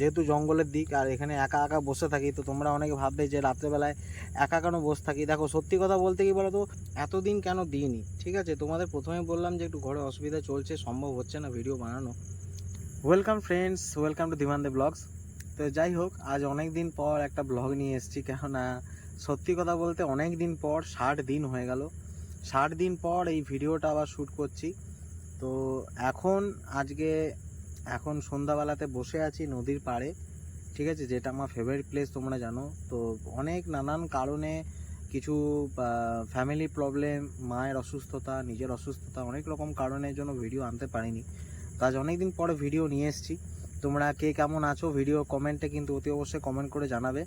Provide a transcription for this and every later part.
যেহেতু জঙ্গলের দিক আর এখানে একা একা বসে থাকি, তো তোমরা অনেকে ভাববে যে রাত্রেবেলায় একা কেন বসে থাকি? দেখো, সত্যি কথা বলতে কি বলো তো এতদিন কেন দিইনি? ঠিক আছে, তোমাদের প্রথমে বললাম যে একটু ঘরে অসুবিধা চলছে, সম্ভব হচ্ছে না ভিডিও বানানো। ওয়েলকাম ফ্রেন্ডস ওয়েলকাম টু দিমান্দে ব্লগস তো যাই হোক, আজ অনেক দিন পর একটা ব্লগ নিয়ে এসেছি, কেননা সত্যি কথা বলতে অনেক দিন পর ষাট দিন হয়ে গেল। ষাট দিন পর এই ভিডিওটা আবার শ্যুট করছি। তো এখন আজকে এখন সন্ধ্যাবেলাতে বসে আছি নদীর পাড়ে, ঠিক আছে? যেটা আমার ফেভারিট প্লেস তোমরা জানো। তো অনেক নানান কারণে কিছু ফ্যামিলি প্রবলেম মায়ের অসুস্থতা, নিজের অসুস্থতা, অনেক রকম কারণের জন্য ভিডিও আনতে পারিনি। তো আজ অনেক দিন পরে ভিডিও নিয়ে এসেছি। তোমরা কে কেমন আছো ভিডিও কমেন্টে কিন্তু অতি অবশ্যই কমেন্ট করে জানাবে।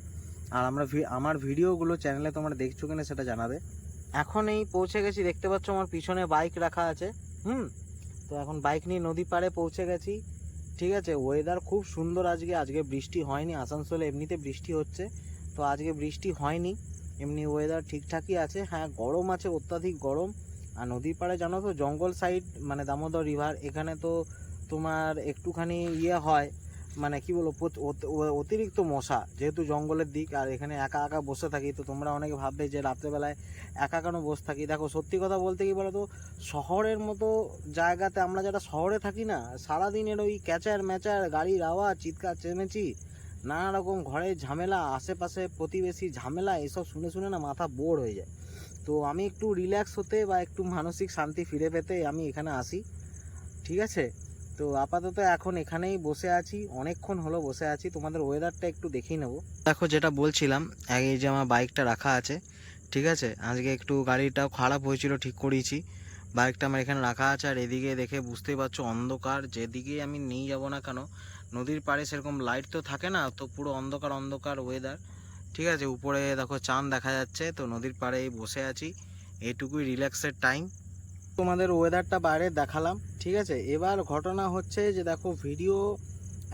আর আমরা আমার ভিডিওগুলো চ্যানেলে তোমরা দেখছ কিনা সেটা জানাবে। এখন এই পৌঁছে গেছি, দেখতে পাচ্ছ আমার পিছনে বাইক রাখা আছে। হুম? তো এখন বাইক নিয়ে নদী পাড়ে পৌঁছে গেছি। ঠিক আছে ওয়েদার খুব সুন্দর আজকে আজকে বৃষ্টি হয়নি, আসানসোলে এমনিতে বৃষ্টি হচ্ছে, তো আজকে বৃষ্টি হয়নি, এমনি ওয়েদার ঠিকঠাকই আছে হ্যাঁ গরম আছে, অত্যাধিক গরম, আর নদীর পাড়ে জানো তো, জঙ্গল সাইড মানে দামোদর রিভার এখানে তো তোমার একটুখানি ইয়ে হয় মানে কি বলব অতিরিক্ত মশা। যেহেতু জঙ্গলের দিক আর এখানে একা একা বসে থাকি, তো তোমরা অনেকে ভাববে যে রাত্রেবেলায় একা কেন বসে থাকি? দেখো, সত্যি কথা বলতে কি বলো তো শহরের মতো জায়গাতে আমরা যারা শহরে থাকি না, সারাদিনের ওই ক্যাচার ম্যাচার, গাড়ির আওয়াজ, চিৎকার চেমেচি নানা রকম ঘরের ঝামেলা, আশেপাশে প্রতিবেশী ঝামেলা, এসব শুনে শুনে না মাথা বোর হয়ে যায়। তো আমি একটু রিল্যাক্স হতে বা একটু মানসিক শান্তি ফিরে পেতে আমি এখানে আসি। ঠিক আছে? তো আপাতত এখন এখানেই বসে আছি, অনেকক্ষণ হলো বসে আছি, তোমাদের ওয়েদারটা একটু দেখিয়ে নেব। দেখো যেটা বলছিলাম, এই যে আমার বাইকটা রাখা আছে, ঠিক আছে? আজকে একটু গাড়িটাও খারাপ হয়েছিল, ঠিক করিয়েছি। বাইকটা আমার এখানে রাখা আছে, আর এদিকে দেখে বুঝতেই পারছ অন্ধকার, যেদিকে আমি নিয়ে যাব না কেন, নদীর পাড়ে সেরকম লাইট তো থাকে না, তো পুরো অন্ধকার অন্ধকার ওয়েদার ঠিক আছে? উপরে দেখো চাঁদ দেখা যাচ্ছে, তো নদীর পাড়েই বসে আছি, এটুকুই রিল্যাক্সের টাইম তোমাদের ওয়েদারটা বাইরে দেখালাম, ঠিক আছে? এবার ঘটনা হচ্ছে যে, দেখো ভিডিও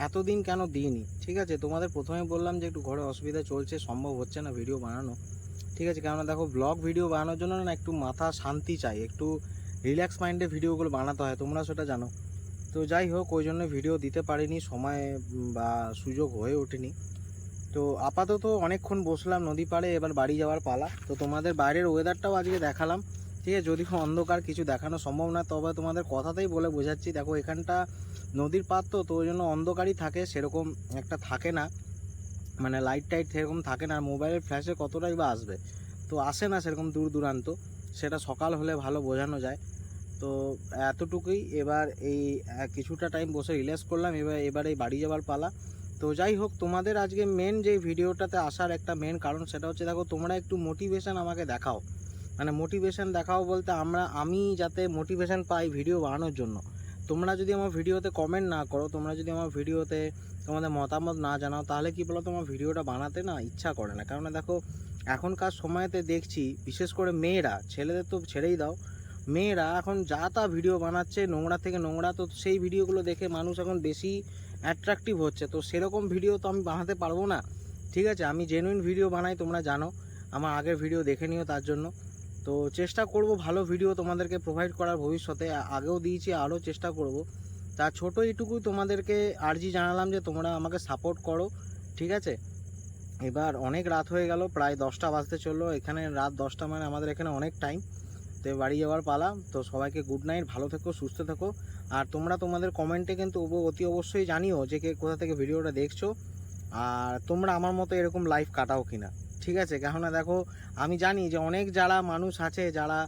এতদিন কেন দিইনি, ঠিক আছে? তোমাদের প্রথমে বললাম যে, একটু ঘরে অসুবিধা চলছে, সম্ভব হচ্ছে না ভিডিও বানানো, ঠিক আছে? কেননা, দেখো ব্লগ ভিডিও বানানোর জন্য না, একটু মাথা শান্তি চাই, একটু রিল্যাক্স মাইন্ডে ভিডিওগুলো বানাতে হয়, তোমরা সেটা জানো। তো যাই হোক, ওই জন্য ভিডিও দিতে পারিনি, সময় বা সুযোগ হয়ে ওঠেনি। তো আপাতত অনেকক্ষণ বসলাম নদী পাড়ে, এবার বাড়ি যাওয়ার পালা। তো তোমাদের বাইরের ওয়েদারটাও আজকে দেখালাম। ঠিক আছে যদিও অন্ধকার কিছু দেখানো সম্ভব না, তবে তোমাদের কথাতেই বলে বোঝাচ্ছি। দেখো, এখানটা নদীর পার তো তো ওই জন্য অন্ধকারই থাকে, সেরকম একটা থাকে না। মানে লাইট টাইট সেরকম থাকে না, আর মোবাইলের ফ্ল্যাশে কতটাই বা আসবে? তো আসে না সেরকম দূর দূরান্ত, সেটা সকাল হলে ভালো বোঝানো যায়। তো এতটুকুই, এবার এই কিছুটা টাইম বসে রিল্যাক্স করলাম, এবার এবার এই বাড়ি যাওয়ার পালা। তো যাই হোক, তোমাদের আজকে মেন যে ভিডিওটাতে আসার একটা মেন কারণ, সেটা হচ্ছে, দেখো, তোমরা একটু মোটিভেশন আমাকে দেখাও। মানে মোটিভেশন দেখাও বলতে আমরা, আমি যাতে মোটিভেশন পাই ভিডিও বানানোর জন্য। তোমরা যদি আমার ভিডিওতে কমেন্ট না করো, তোমরা যদি আমার ভিডিওতে তোমাদের মতামত না জানাও, তাহলে কি বলো তোমার ভিডিওটা বানাতে না ইচ্ছা করে না? কারণ দেখো, এখনকার সময়তে দেখছি, বিশেষ করে মেয়েরা, ছেলেদের তো ছেড়েই দাও, মেয়েরা এখন যা তা ভিডিও বানাচ্ছে, নোংরা থেকে নোংরা, তো সেই ভিডিওগুলো দেখে মানুষ এখন বেশি অ্যাট্রাকটিভ হচ্ছে। তো সেরকম ভিডিও তো আমি বানাতে পারব না। ঠিক আছে, আমি জেনুইন ভিডিও বানাই, তোমরা জানো। আমার আগের ভিডিও দেখে নিও তার জন্য। তো চেষ্টা করব ভালো ভিডিও তোমাদেরকে প্রোভাইড করার ভবিষ্যতে। আগেও দিয়েছি, আরও চেষ্টা করব। তা ছোটো এইটুকুই তোমাদেরকে আর্জি জানালাম যে তোমরা আমাকে সাপোর্ট করো, ঠিক আছে? এবার অনেক রাত হয়ে গেল, প্রায় দশটা বাজতে চলল। এখানে রাত দশটা মানে আমাদের এখানে অনেক টাইম তো বাড়ি যাওয়ার পালা। তো সবাইকে গুড নাইট ভালো থেকো, সুস্থ থেকো। আর তোমরা তোমাদের কমেন্টে কিন্তু অতি অবশ্যই জানিও যে কে কোথা থেকে ভিডিওটা দেখছ। আর তোমরা আমার মতো এরকম লাইফ কাটাও কিনা। ঠিক আছে? কেননা দেখো, আমি জানি যে অনেক যারা মানুষ আছে, যারা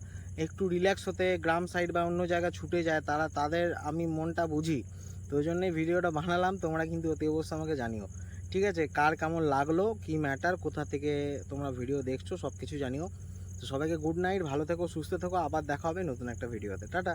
একটু রিল্যাক্স হতে গ্রাম সাইড বা অন্য জায়গায় ছুটে যায়, তারা তাদের আমি মনটা বুঝি। তো ওই জন্যই ভিডিওটা বানালাম, তোমরা কিন্তু অতি অবশ্যই আমাকে জানিও। ঠিক আছে? কার কেমন লাগল, কি ম্যাটার কোথা থেকে তোমরা ভিডিও দেখছ সব কিছু জানিও। তো সবাইকে গুড নাইট ভালো থেকো, সুস্থ থেকো, আবার দেখা হবে নতুন একটা ভিডিওতে। টাটা!